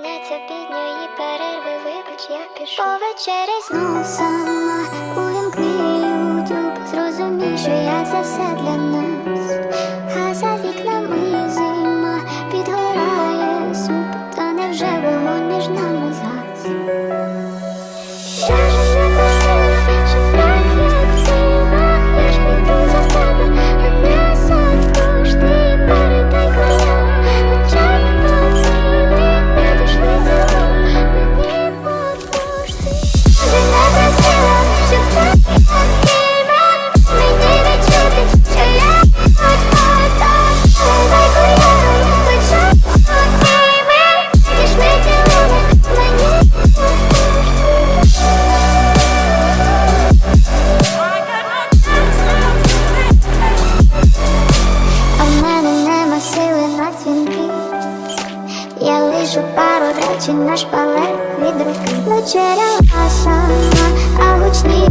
Повернеться бідньої перерви, вибач, я пішов Повечері знов сама увімкни YouTube Зрозумій, що я це все для нас. Пишу пару речень на шпале від руки Вечеря сама, а гучні